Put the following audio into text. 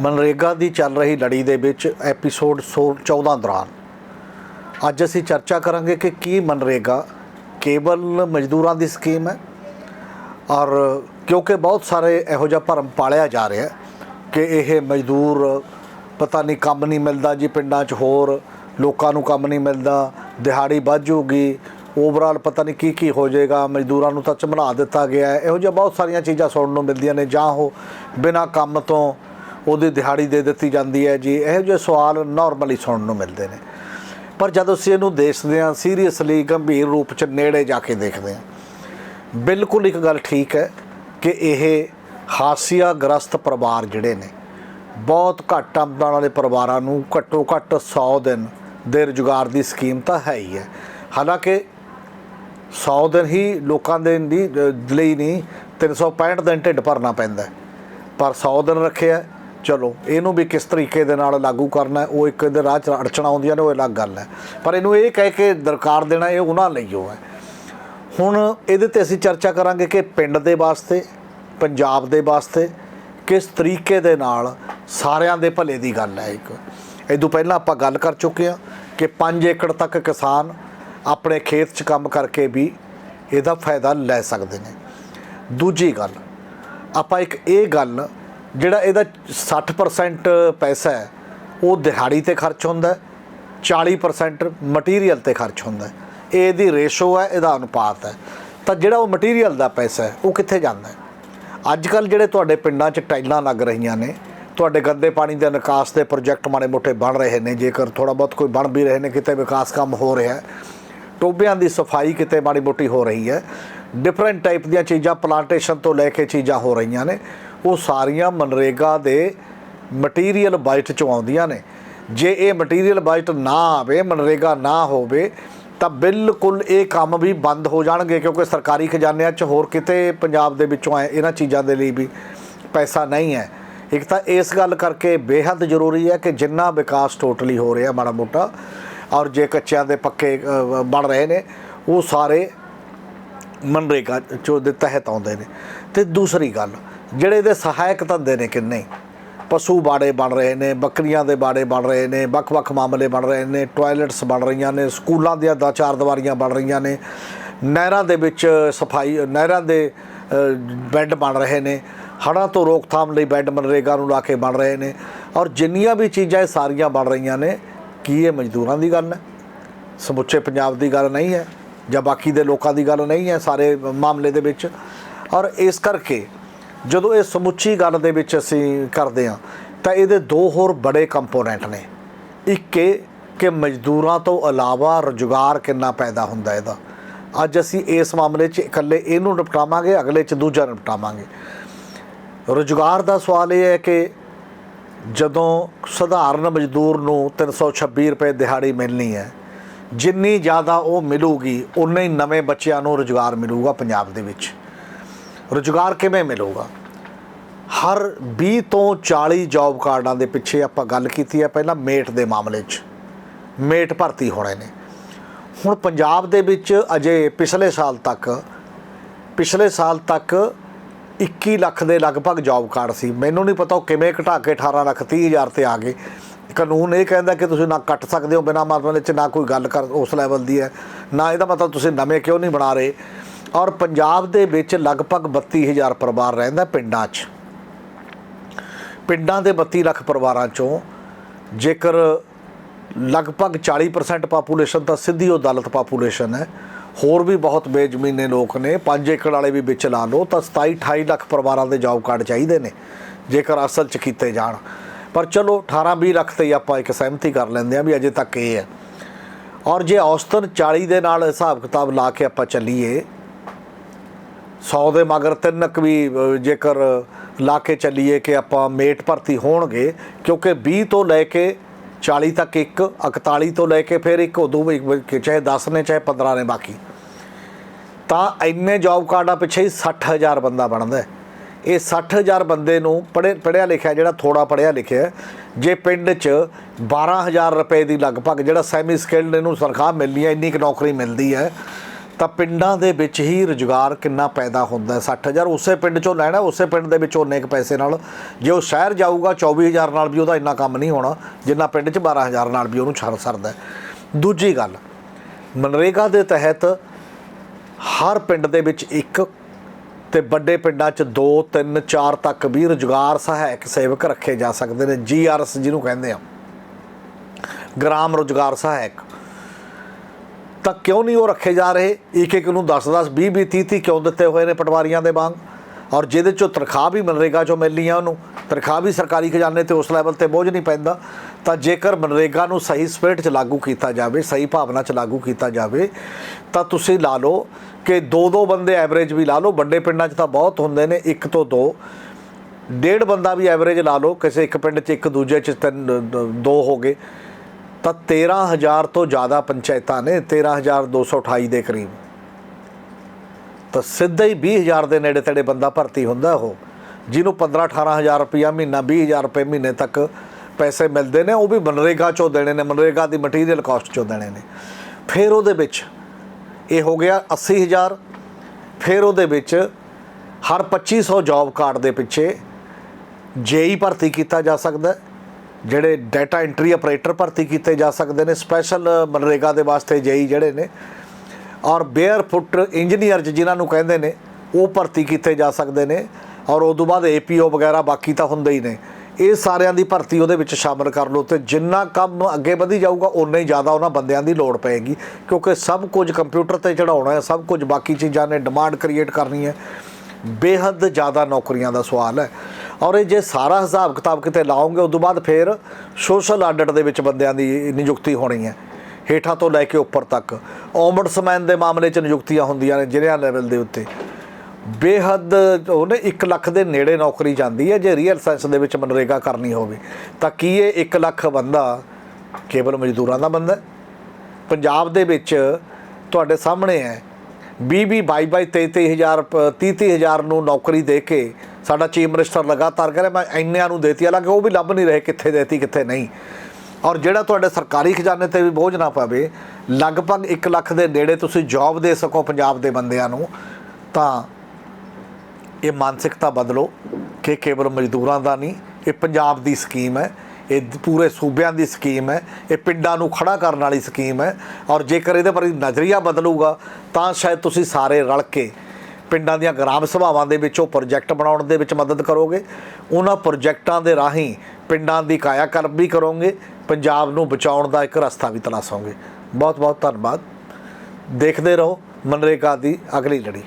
ਮਨਰੇਗਾ ਦੀ ਚੱਲ ਰਹੀ ਲੜੀ ਦੇ ਵਿੱਚ ਐਪੀਸੋਡ 14 ਦੌਰਾਨ। ਅੱਜ ਅਸੀਂ ਚਰਚਾ ਕਰਾਂਗੇ ਕਿ ਕੀ ਮਨਰੇਗਾ ਕੇਵਲ ਮਜ਼ਦੂਰਾਂ ਦੀ ਸਕੀਮ ਹੈ ਔਰ ਕਿਉਂਕਿ ਬਹੁਤ ਸਾਰੇ ਇਹੋ ਜਿਹਾ ਭਰਮ ਪਾਲਿਆ ਜਾ ਰਿਹਾ ਕਿ ਇਹ ਮਜ਼ਦੂਰ ਪਤਾ ਨਹੀਂ ਕੰਮ ਨਹੀਂ ਮਿਲਦਾ ਜੀ ਪਿੰਡਾਂ 'ਚ ਹੋਰ, ਲੋਕਾਂ ਨੂੰ ਕੰਮ ਨਹੀਂ ਮਿਲਦਾ, ਦਿਹਾੜੀ ਵੱਧ ਓਵਰਆਲ ਪਤਾ ਨਹੀਂ ਕੀ ਕੀ ਹੋ ਜਾਏਗਾ, ਮਜ਼ਦੂਰਾਂ ਨੂੰ ਤਾਂ ਚਮੜਾ ਦਿੱਤਾ ਗਿਆ ਹੈ। ਇਹੋ ਜਿਹਾ ਬਹੁਤ ਸਾਰੀਆਂ ਚੀਜ਼ਾਂ ਸੁਣਨ ਨੂੰ ਮਿਲਦੀਆਂ ਨੇ ਜਾਂ ਉਹ ਬਿਨਾਂ ਕੰਮ ਤੋਂ ਉਹਦੀ ਦਿਹਾੜੀ ਦੇ ਦਿੱਤੀ ਜਾਂਦੀ ਹੈ ਜੀ। ਇਹੋ ਜਿਹੇ ਸਵਾਲ ਨਾਰਮਲੀ ਸੁਣਨ ਨੂੰ ਮਿਲਦੇ ਨੇ। ਪਰ ਜਦ ਅਸੀਂ ਇਹਨੂੰ ਦੇਖਦੇ ਹਾਂ ਸੀਰੀਅਸਲੀ ਗੰਭੀਰ ਰੂਪ 'ਚ ਨੇੜੇ ਜਾ ਕੇ ਦੇਖਦੇ ਹਾਂ, ਬਿਲਕੁਲ ਇੱਕ ਗੱਲ ਠੀਕ ਹੈ ਕਿ ਇਹ ਹਾਸੀਆ ਗ੍ਰਸਤ ਪਰਿਵਾਰ ਜਿਹੜੇ ਨੇ, ਬਹੁਤ ਘੱਟ ਆਮਦਨ ਵਾਲੇ ਪਰਿਵਾਰਾਂ ਨੂੰ ਘੱਟੋ ਘੱਟ 100 ਦਿਨ ਦੇ ਰੁਜ਼ਗਾਰ ਦੀ ਸਕੀਮ ਤਾਂ ਹੈ ਹੀ ਹੈ। ਹਾਲਾਂਕਿ 100 ਦਿਨ ਹੀ ਲੋਕਾਂ ਦੇ ਲਈ ਲਈ ਨਹੀਂ 365 ਦਿਨ ਢਿੱਡ ਭਰਨਾ ਪੈਂਦਾ ਪਰ 100 ਦਿਨ ਰੱਖਿਆ ਚਲੋ, ਇਹਨੂੰ ਵੀ ਕਿਸ ਤਰੀਕੇ ਦੇ ਨਾਲ ਲਾਗੂ ਕਰਨਾ, ਉਹ ਇੱਕ ਦੇ ਰਾਹ ਚ ਅੜਚਣਾ ਆਉਂਦੀਆਂ ਨੇ, ਉਹ ਅਲੱਗ ਗੱਲ ਹੈ। ਪਰ ਇਹਨੂੰ ਇਹ ਕਹਿ ਕੇ ਦਰਕਾਰ ਦੇਣਾ, ਇਹ ਉਹਨਾਂ ਲਈ ਉਹ ਹੈ। ਹੁਣ ਇਹਦੇ ਤੇ ਅਸੀਂ ਚਰਚਾ ਕਰਾਂਗੇ ਕਿ ਪਿੰਡ ਦੇ ਵਾਸਤੇ, ਪੰਜਾਬ ਦੇ ਵਾਸਤੇ ਕਿਸ ਤਰੀਕੇ ਦੇ ਨਾਲ ਸਾਰਿਆਂ ਦੇ ਭਲੇ ਦੀ ਗੱਲ ਹੈ ਇੱਕ। ਇਹ ਤੋਂ ਪਹਿਲਾਂ ਆਪਾਂ ਗੱਲ ਕਰ ਚੁੱਕੇ ਹਾਂ ਕਿ 5 ਏਕੜ ਤੱਕ ਕਿਸਾਨ ਆਪਣੇ ਖੇਤ 'ਚ ਕੰਮ ਕਰਕੇ ਵੀ ਇਹਦਾ ਫਾਇਦਾ ਲੈ ਸਕਦੇ ਨੇ। ਦੂਜੀ ਗੱਲ, ਆਪਾਂ ਇੱਕ ਇਹ ਗੱਲ ਜਿਹੜਾ ਇਹਦਾ 60% ਪੈਸਾ ਹੈ, ਉਹ ਦਿਹਾੜੀ ਤੇ ਖਰਚ ਹੁੰਦਾ ਹੈ 40% ਮਟੀਰੀਅਲ ਤੇ ਖਰਚ ਹੁੰਦਾ ਇਹ ਇਹਦੀ ਰੇਸ਼ੋ ਹੈ, ਇਹਦਾ ਅਨੁਪਾਤ ਹੈ। ਤਾਂ ਜਿਹੜਾ ਉਹ ਮਟੀਰੀਅਲ ਦਾ ਪੈਸਾ ਹੈ, ਉਹ ਕਿੱਥੇ ਜਾਂਦਾ ਹੈ? ਅੱਜ ਕੱਲ ਜਿਹੜੇ ਤੁਹਾਡੇ ਪਿੰਡਾਂ 'ਚ ਟਾਈਲਾਂ ਲੱਗ ਰਹੀਆਂ ਨੇ, ਤੁਹਾਡੇ ਗੰਦੇ ਪਾਣੀ ਦੇ ਨਿਕਾਸ ਦੇ ਪ੍ਰੋਜੈਕਟ ਮਾੜੇ ਮੋਟੇ ਬਣ ਰਹੇ ਨੇ, ਜੇਕਰ ਥੋੜਾ ਬਹੁਤ ਕੋਈ ਬਣ ਵੀ ਰਹੇ ਨੇ, ਕਿਤੇ ਵਿਕਾਸ ਕੰਮ ਹੋ ਰਿਹਾ ਹੈ। ਟੋਬਿਆਂ ਦੀ ਸਫ਼ਾਈ ਕਿਤੇ ਮਾੜੀ ਮੋਟੀ ਹੋ ਰਹੀ ਹੈ। ਡਿਫਰੈਂਟ ਟਾਈਪ ਦੀਆਂ ਚੀਜ਼ਾਂ ਪਲਾਂਟੇਸ਼ਨ ਤੋਂ ਲੈ ਕੇ ਚੀਜ਼ਾਂ ਹੋ ਰਹੀਆਂ ਨੇ। ਉਹ ਸਾਰੀਆਂ ਮਨਰੇਗਾ ਦੇ ਮਟੀਰੀਅਲ ਬਜਟ ਚੋਂ ਆਉਂਦੀਆਂ ਨੇ। ਜੇ ਇਹ ਮਟੀਰੀਅਲ ਬਜਟ ਨਾ ਆਵੇ, ਮਨਰੇਗਾ ਨਾ ਹੋਵੇ, ਤਾਂ ਬਿਲਕੁਲ ਇਹ ਕੰਮ ਵੀ ਬੰਦ ਹੋ ਜਾਣਗੇ, ਕਿਉਂਕਿ ਸਰਕਾਰੀ ਖਜ਼ਾਨਿਆਂ 'ਚ ਹੋਰ ਕਿਤੇ ਪੰਜਾਬ ਦੇ ਵਿੱਚੋਂ ਆਏ ਇਹਨਾਂ ਚੀਜ਼ਾਂ ਦੇ ਲਈ ਵੀ ਪੈਸਾ ਨਹੀਂ ਹੈ। ਇੱਕ ਤਾਂ ਇਸ ਗੱਲ ਕਰਕੇ ਬੇਹੱਦ ਜ਼ਰੂਰੀ ਹੈ ਕਿ ਜਿੰਨਾ ਵਿਕਾਸ ਟੋਟਲੀ ਹੋ ਰਿਹਾ ਮਾੜਾ ਮੋਟਾ, ਔਰ ਜੇ ਕੱਚਿਆਂ ਦੇ ਪੱਕੇ ਬਣ ਰਹੇ ਨੇ, ਉਹ ਸਾਰੇ ਮਨਰੇਗਾ ਚੋਂ ਦੇ ਤਹਿਤ ਆਉਂਦੇ ਨੇ। ਤੇ ਦੂਸਰੀ ਗੱਲ ਜਿਹੜੇ ਇਹਦੇ ਸਹਾਇਕ ਧੰਦੇ ਨੇ ਕਿੰਨੇ? ਪਸ਼ੂ ਬਾੜੇ ਬਣ ਰਹੇ ਨੇ, ਬੱਕਰੀਆਂ ਦੇ ਬਾੜੇ ਬਣ ਰਹੇ ਨੇ, ਵੱਖ-ਵੱਖ ਮਾਮਲੇ ਬਣ ਰਹੇ ਨੇ, ਟਾਇਲਟਸ ਬਣ ਰਹੀਆਂ ਨੇ, ਸਕੂਲਾਂ ਦੀਆਂ ਦਾ ਚਾਰ ਦੀਵਾਰੀਆਂ ਬਣ ਰਹੀਆਂ ਨੇ, ਨਹਿਰਾਂ ਦੇ ਵਿੱਚ ਸਫ਼ਾਈ, ਨਹਿਰਾਂ ਦੇ ਬੈੱਡ ਬਣ ਰਹੇ ਨੇ, ਹੜ੍ਹਾਂ ਤੋਂ ਰੋਕਥਾਮ ਲਈ ਬੈੱਡ ਮਨਰੇਗਾ ਨੂੰ ਲਾ ਕੇ ਬਣ ਰਹੇ ਨੇ, ਔਰ ਜਿੰਨੀਆਂ ਵੀ ਚੀਜ਼ਾਂ ਇਹ ਸਾਰੀਆਂ ਬਣ ਰਹੀਆਂ ਨੇ, ਕੀ ਇਹ ਮਜ਼ਦੂਰਾਂ ਦੀ ਗੱਲ ਹੈ? ਸਮੁੱਚੇ ਪੰਜਾਬ ਦੀ ਗੱਲ ਨਹੀਂ ਹੈ, ਜਾਂ ਬਾਕੀ ਦੇ ਲੋਕਾਂ ਦੀ ਗੱਲ ਨਹੀਂ ਹੈ ਸਾਰੇ ਮਾਮਲੇ ਦੇ ਵਿੱਚ, ਔਰ ਇਸ ਕਰਕੇ ਜਦੋਂ ਇਹ ਸਮੁੱਚੀ ਗੱਲ ਦੇ ਵਿੱਚ ਅਸੀਂ ਕਰਦੇ ਹਾਂ, ਤਾਂ ਇਹਦੇ ਦੋ ਹੋਰ ਬੜੇ ਕੰਪੋਨੈਂਟ ਨੇ। ਇੱਕ ਇਹ ਕਿ ਮਜ਼ਦੂਰਾਂ ਤੋਂ ਇਲਾਵਾ ਰੁਜ਼ਗਾਰ ਕਿੰਨਾ ਪੈਦਾ ਹੁੰਦਾ ਇਹਦਾ। ਅੱਜ ਅਸੀਂ ਇਸ ਮਾਮਲੇ 'ਚ ਇਕੱਲੇ ਇਹਨੂੰ ਨਿਪਟਾਵਾਂਗੇ, ਅਗਲੇ 'ਚ ਦੂਜਾ ਨਿਪਟਾਵਾਂਗੇ। ਰੁਜ਼ਗਾਰ ਦਾ ਸਵਾਲ ਇਹ ਹੈ ਕਿ ਜਦੋਂ ਸਧਾਰਨ ਮਜ਼ਦੂਰ ਨੂੰ 326 ਰੁਪਏ ਦਿਹਾੜੀ ਮਿਲਣੀ ਹੈ, ਜਿੰਨੀ ਜ਼ਿਆਦਾ ਉਹ ਮਿਲੂਗੀ, ਉਨੇ ਹੀ ਨਵੇਂ ਬੱਚਿਆਂ ਨੂੰ ਰੁਜ਼ਗਾਰ ਮਿਲੂਗਾ ਪੰਜਾਬ ਦੇ ਵਿੱਚ। ਰੁਜ਼ਗਾਰ ਕਿਵੇਂ ਮਿਲੂਗਾ? ਹਰ 20 ਤੋਂ 40 ਜੌਬ ਕਾਰਡਾਂ ਦੇ ਪਿੱਛੇ ਆਪਾਂ ਗੱਲ ਕੀਤੀ ਹੈ ਪਹਿਲਾਂ ਮੇਟ ਦੇ ਮਾਮਲੇ 'ਚ। ਮੇਟ ਭਰਤੀ ਹੋਣੇ ਨੇ। ਹੁਣ ਪੰਜਾਬ ਦੇ ਵਿੱਚ ਅਜੇ ਪਿਛਲੇ ਸਾਲ ਤੱਕ, ਪਿਛਲੇ ਸਾਲ ਤੱਕ 21 ਲੱਖ ਦੇ ਲਗਭਗ ਜੌਬ ਕਾਰਡ ਸੀ। ਮੈਨੂੰ ਨਹੀਂ ਪਤਾ ਉਹ ਕਿਵੇਂ ਘਟਾ ਕੇ 18 ਲੱਖ 30 ਹਜ਼ਾਰ ਤੇ ਆ ਗਏ। ਕਾਨੂੰਨ ਇਹ ਕਹਿੰਦਾ ਕਿ ਤੁਸੀਂ ਨਾ ਕੱਟ ਸਕਦੇ ਹੋ ਬਿਨਾਂ ਮਤਲਬ ਚ, ਨਾ ਕੋਈ ਗੱਲ ਕਰ ਉਸ ਲੈਵਲ ਦੀ ਹੈ। ਨਾ ਇਹਦਾ ਮਤਲਬ ਤੁਸੀਂ ਨਵੇਂ ਕਿਉਂ ਨਹੀਂ ਬਣਾ ਰਹੇ? ਔਰ ਪੰਜਾਬ ਦੇ ਵਿੱਚ ਲਗਭਗ 32000 ਪਰਿਵਾਰ ਰਹਿੰਦਾ ਪਿੰਡਾਂ 'ਚ। ਪਿੰਡਾਂ ਦੇ 32 ਲੱਖ ਪਰਿਵਾਰਾਂ ਚੋਂ ਜੇਕਰ ਲਗਭਗ 40% ਪਾਪੂਲੇਸ਼ਨ ਤਾਂ ਸਿੱਧੀ ਉਹ ਦਲਿਤ ਪਾਪੂਲੇਸ਼ਨ ਹੈ। ਹੋਰ ਵੀ ਬਹੁਤ ਬੇਜ਼ਮੀਨੇ ਲੋਕ ਨੇ। 5 ਏਕੜ ਵਾਲੇ ਵੀ ਵਿੱਚ ਲਾ ਲਓ ਤਾਂ 27 28 ਲੱਖ ਪਰਿਵਾਰਾਂ ਦੇ ਜੌਬ ਕਾਰਡ ਚਾਹੀਦੇ ਨੇ, ਜੇਕਰ ਅਸਲ 'ਚ ਕੀਤੇ ਜਾਣ। ਪਰ ਚਲੋ 18 20 ਲੱਖ ਤੇ ਆਪਾਂ ਇੱਕ ਸਹਿਮਤੀ ਕਰ ਲੈਂਦੇ ਆ ਵੀ ਅਜੇ ਤੱਕ ਇਹ ਹੈ। ਔਰ ਜੇ ਔਸਤਨ 40 ਦੇ ਨਾਲ ਹਿਸਾਬ ਕਿਤਾਬ ਲਾ ਕੇ ਆਪਾਂ ਚੱਲੀਏ 100 ਦੇ ਮਗਰ ਤਿੰਨ ਕੁ ਵੀ ਜੇਕਰ ਲਾ ਕੇ ਚੱਲੀਏ ਕਿ ਆਪਾਂ ਮੇਟ ਭਰਤੀ ਹੋਣਗੇ, ਕਿਉਂਕਿ 20 ਤੋਂ ਲੈ ਕੇ 40 ਤੱਕ ਇੱਕ 41 ਤੋਂ ਲੈ ਕੇ ਫਿਰ ਇੱਕ, ਉਦੋਂ ਵੀ ਚਾਹੇ 10 ਨੇ, ਚਾਹੇ 15 ਨੇ ਬਾਕੀ ਤਾਂ ਇੰਨੇ ਜੌਬ ਕਾਰਡਾਂ ਪਿੱਛੇ ਹੀ 60000 ਬੰਦਾ ਬਣਦਾ ਹੈ। ਇਹ 60000 ਬੰਦੇ ਨੂੰ ਪੜ੍ਹੇ ਪੜਿਆ ਲਿਖਿਆ ਜਿਹੜਾ ਥੋੜਾ ਪੜਿਆ ਲਿਖਿਆ ਜੇ ਪਿੰਡ 'ਚ 12000 ਰੁਪਏ ਦੀ ਲਗਭਗ ਜਿਹੜਾ ਸੈਮੀ ਸਕਿਲਡ ਇਹਨੂੰ ਤਨਖਾਹ ਮਿਲਣੀ ਹੈ, ਇੰਨੀ ਕੁ ਨੌਕਰੀ ਮਿਲਦੀ ਹੈ ਤਾਂ ਪਿੰਡਾਂ ਦੇ ਵਿੱਚ ਹੀ ਰੁਜ਼ਗਾਰ ਕਿੰਨਾ ਪੈਦਾ ਹੁੰਦਾ ਹੈ? 60000 ਉਸੇ ਪਿੰਡ ਚੋਂ ਲੈਣਾ, ਉਸੇ ਪਿੰਡ ਦੇ ਵਿੱਚ ਉਹਨੇ ਕੁ ਪੈਸੇ ਨਾਲ। ਜੇ ਉਹ ਸ਼ਹਿਰ ਜਾਊਗਾ 24000 ਨਾਲ ਵੀ ਉਹਦਾ ਇੰਨਾ ਕੰਮ ਨਹੀਂ ਹੋਣਾ, ਜਿੰਨਾ ਪਿੰਡ 'ਚ 12000 ਨਾਲ ਵੀ ਉਹਨੂੰ ਛੱਡ ਸਰਦਾ ਦੂਜੀ ਗੱਲ, ਮਨਰੇਗਾ ਦੇ ਤਹਿਤ ਹਰ ਪਿੰਡ ਦੇ ਵਿੱਚ ਇੱਕ ਤੇ ਵੱਡੇ ਪਿੰਡਾਂ 'ਚ 2 3 4 ਤੱਕ ਵੀ ਰੁਜ਼ਗਾਰ ਸਹਾਇਕ ਸੇਵਕ ਰੱਖੇ ਜਾ ਸਕਦੇ ਨੇ। ਜੀਆਰਐਸ ਜਿਹਨੂੰ ਕਹਿੰਦੇ ਆ। ਗ੍ਰਾਮ ਰੁਜ਼ਗਾਰ ਸਹਾਇਕ। ਤਾਂ ਕਿਉਂ ਨਹੀਂ ਉਹ ਰੱਖੇ ਜਾ ਰਹੇ? ਇੱਕ ਇੱਕ ਨੂੰ 10 10 20 20 30 30 ਕਿਉਂ ਦਿੱਤੇ ਹੋਏ ਨੇ ਪਟਵਾਰੀਆਂ ਦੇ ਵਾਂਗ? ਔਰ ਜਿਹਦੇ ਚੋਂ ਤਨਖਾਹ ਵੀ ਮਨਰੇਗਾ ਚੋਂ ਮਿਲਣੀ ਆ ਉਹਨੂੰ, ਤਨਖਾਹ ਵੀ ਸਰਕਾਰੀ ਖਜ਼ਾਨੇ ਤੇ ਉਸ ਲੈਵਲ ਤੇ ਬੋਝ ਨਹੀਂ ਪੈਂਦਾ, ਤਾਂ ਜੇਕਰ ਮਨਰੇਗਾ ਨੂੰ ਸਹੀ ਸਪਿਰਿਟ 'ਚ ਲਾਗੂ ਕੀਤਾ ਜਾਵੇ, ਸਹੀ ਭਾਵਨਾ 'ਚ ਲਾਗੂ ਕੀਤਾ ਜਾਵੇ, ਤਾਂ ਤੁਸੀਂ ਲਾ ਲਓ ਕਿ ਦੋ ਦੋ ਬੰਦੇ ਐਵਰੇਜ ਵੀ ਲਾ ਲਓ, ਵੱਡੇ ਪਿੰਡਾਂ 'ਚ ਤਾਂ ਬਹੁਤ ਹੁੰਦੇ ਨੇ, ਇੱਕ ਤੋਂ ਦੋ। ਡੇਢ ਬੰਦਾ ਵੀ ਐਵਰੇਜ ਲਾ ਲਓ, ਕਿਸੇ ਇੱਕ ਪਿੰਡ 'ਚ ਇੱਕ, ਦੂਜੇ 'ਚ ਤਿੰਨ, ਦੋ ਹੋ ਗਏ। ਤਾਂ 13000 ਤੋਂ ਜ਼ਿਆਦਾ ਪੰਚਾਇਤਾਂ ਨੇ 13228 ਦੇ ਕਰੀਬ। ਤਾਂ ਸਿੱਧਾ ਹੀ 20000 ਦੇ ਨੇੜੇ ਤੇੜੇ ਬੰਦਾ ਭਰਤੀ ਹੁੰਦਾ ਉਹ, ਜਿਹਨੂੰ 15 18000 ਰੁਪਇਆ ਮਹੀਨਾ 20000 ਰੁਪਏ ਮਹੀਨੇ ਤੱਕ ਪੈਸੇ ਮਿਲਦੇ ਨੇ, ਉਹ ਵੀ ਮਨਰੇਗਾ ਚੋਂ ਦੇਣੇ ਨੇ, ਮਨਰੇਗਾ ਦੀ ਮਟੀਰੀਅਲ ਕਾਸਟ ਚੋਂ ਦੇਣੇ ਨੇ। ਫਿਰ ਉਹਦੇ ਵਿੱਚ ਇਹ ਹੋ ਗਿਆ 80000 ਫਿਰ ਉਹਦੇ ਵਿੱਚ ਹਰ 2500 ਜੌਬ ਕਾਰਡ ਦੇ ਪਿੱਛੇ ਜੇਈ ਭਰਤੀ ਕੀਤਾ ਜਾ ਸਕਦਾ ਹੈ। ਜਿਹੜੇ ਡਾਟਾ ਐਂਟਰੀ ਆਪਰੇਟਰ ਭਰਤੀ ਕੀਤੇ ਜਾ ਸਕਦੇ ਨੇ ਸਪੈਸ਼ਲ ਮਨਰੇਗਾ ਦੇ ਵਾਸਤੇ ਜੇਈ ਜਿਹੜੇ ਨੇ, ਔਰ ਬੇਅਰ ਫੁੱਟ ਇੰਜੀਨੀਅਰ ਜਿਨ੍ਹਾਂ ਨੂੰ ਕਹਿੰਦੇ ਨੇ, ਉਹ ਭਰਤੀ ਕੀਤੇ ਜਾ ਸਕਦੇ ਨੇ, ਔਰ ਉਸ ਤੋਂ ਬਾਅਦ ਏਪੀਓ ਵਗੈਰਾ ਬਾਕੀ ਤਾਂ ਹੁੰਦੇ ਹੀ ਨੇ। ਇਹ ਸਾਰਿਆਂ ਦੀ ਭਰਤੀ ਉਹਦੇ ਵਿੱਚ ਸ਼ਾਮਲ ਕਰ ਲਓ ਤੇ ਜਿੰਨਾ ਕੰਮ ਅੱਗੇ ਵਧੀ ਜਾਊਗਾ ਉਨਾ ਹੀ ਜ਼ਿਆਦਾ ਉਹਨਾਂ ਬੰਦਿਆਂ ਦੀ ਲੋੜ ਪਏਗੀ, ਕਿਉਂਕਿ ਸਭ ਕੁਝ ਕੰਪਿਊਟਰ ਤੇ ਚੜਾਉਣਾ ਹੈ, ਸਭ ਕੁਝ ਬਾਕੀ ਚੀਜ਼ਾਂ ਨੇ ਡਿਮਾਂਡ ਕ੍ਰੀਏਟ ਕਰਨੀ ਹੈ। ਬੇਹੱਦ ਜ਼ਿਆਦਾ ਨੌਕਰੀਆਂ ਦਾ ਸਵਾਲ ਹੈ। ਔਰ ਇਹ ਜੇ ਸਾਰਾ ਹਿਸਾਬ ਕਿਤਾਬ ਕਿਤੇ ਲਾਓਗੇ ਉਸ ਤੋਂ ਬਾਅਦ ਫਿਰ ਸੋਸ਼ਲ ਆਡਿਟ ਦੇ ਵਿੱਚ ਬੰਦਿਆਂ ਦੀ ਨਿਯੁਕਤੀ ਹੋਣੀ ਹੈ। ਹੇਠਾਂ ਤੋਂ ਲੈ ਕੇ ਉੱਪਰ ਤੱਕ। ਓਮਬਡਸਮੈਨ ਦੇ ਮਾਮਲੇ 'ਚ ਨਿਯੁਕਤੀਆਂ ਹੁੰਦੀਆਂ ਨੇ ਜ਼ਿਲ੍ਹਿਆਂ ਲੈਵਲ ਦੇ ਉੱਤੇ। ਬੇਹੱਦ ਉਹਨੇ 1 ਲੱਖ ਦੇ ਨੇੜੇ ਨੌਕਰੀ ਜਾਂਦੀ ਹੈ, ਜੇ ਰੀਅਲ ਸੈਂਸ ਦੇ ਵਿੱਚ ਮਨਰੇਗਾ ਕਰਨੀ ਹੋਵੇ। ਤਾਂ ਕੀ ਇਹ 1 ਲੱਖ ਬੰਦਾ ਕੇਵਲ ਮਜ਼ਦੂਰਾਂ ਦਾ ਬੰਦਾ ਪੰਜਾਬ ਦੇ ਵਿੱਚ ਤੁਹਾਡੇ ਸਾਹਮਣੇ ਹੈ। 20 20 22 22 23 ਹਜ਼ਾਰ 30 30 ਹਜ਼ਾਰ ਨੂੰ ਨੌਕਰੀ ਦੇ ਕੇ ਸਾਡਾ ਚੀਫ ਮਿਨਿਸਟਰ ਲਗਾਤਾਰ ਕਹ ਰਿਹਾ, ਮੈਂ ਇੰਨਿਆਂ ਨੂੰ ਦੇਤੀ, ਹਾਲਾਂਕਿ ਉਹ ਵੀ ਲੱਭ ਨਹੀਂ ਰਹੇ ਕਿੱਥੇ ਦੇਤੀ, ਕਿੱਥੇ ਨਹੀਂ। ਔਰ ਜਿਹੜਾ ਤੁਹਾਡੇ ਸਰਕਾਰੀ ਖਜ਼ਾਨੇ ਤੇ ਵੀ ਬੋਝ ਨਾ ਪਵੇ, ਲਗਭਗ 1 ਲੱਖ ਦੇ ਨੇੜੇ ਤੁਸੀਂ ਜੌਬ ਦੇ ਸਕੋ ਪੰਜਾਬ ਦੇ ਬੰਦਿਆਂ ਨੂੰ, ਤਾਂ ਇਹ ਮਾਨਸਿਕਤਾ ਬਦਲੋ ਕਿ ਕੇਵਲ ਮਜ਼ਦੂਰਾਂ ਦਾ ਨਹੀਂ, ਇਹ ਪੰਜਾਬ ਦੀ ਸਕੀਮ ਹੈ, ਇਹ ਪੂਰੇ ਸੂਬਿਆਂ ਦੀ ਸਕੀਮ ਹੈ, ਇਹ ਪਿੰਡਾਂ ਨੂੰ ਖੜਾ ਕਰਨ ਵਾਲੀ ਸਕੀਮ ਹੈ, ਔਰ ਜੇਕਰ ਇਹਦੇ ਪਰ ਨਜ਼ਰੀਆ ਬਦਲੂਗਾ, ਤਾਂ ਸ਼ਾਇਦ ਤੁਸੀਂ ਸਾਰੇ ਰਲ ਕੇ ਪਿੰਡਾਂ ਦੀਆਂ ਗ੍ਰਾਮ ਸਭਾਵਾਂ ਦੇ ਵਿੱਚ ਉਹ ਪ੍ਰੋਜੈਕਟ ਬਣਾਉਣ ਦੇ ਵਿੱਚ ਮਦਦ ਕਰੋਗੇ। ਉਹਨਾਂ ਪ੍ਰੋਜੈਕਟਾਂ ਦੇ ਰਾਹੀਂ ਪਿੰਡਾਂ ਦੀ ਕਾਇਆਕਲਪ ਵੀ ਕਰੋਗੇ, ਪੰਜਾਬ ਨੂੰ ਬਚਾਉਣ ਦਾ ਇੱਕ ਰਸਤਾ ਵੀ ਤਲਾਸ਼ੋਗੇ। ਬਹੁਤ ਬਹੁਤ ਧੰਨਵਾਦ। ਦੇਖਦੇ ਰਹੋ। ਮਨਰੇਗਾ ਦੀ ਅਗਲੀ ਲੜੀ।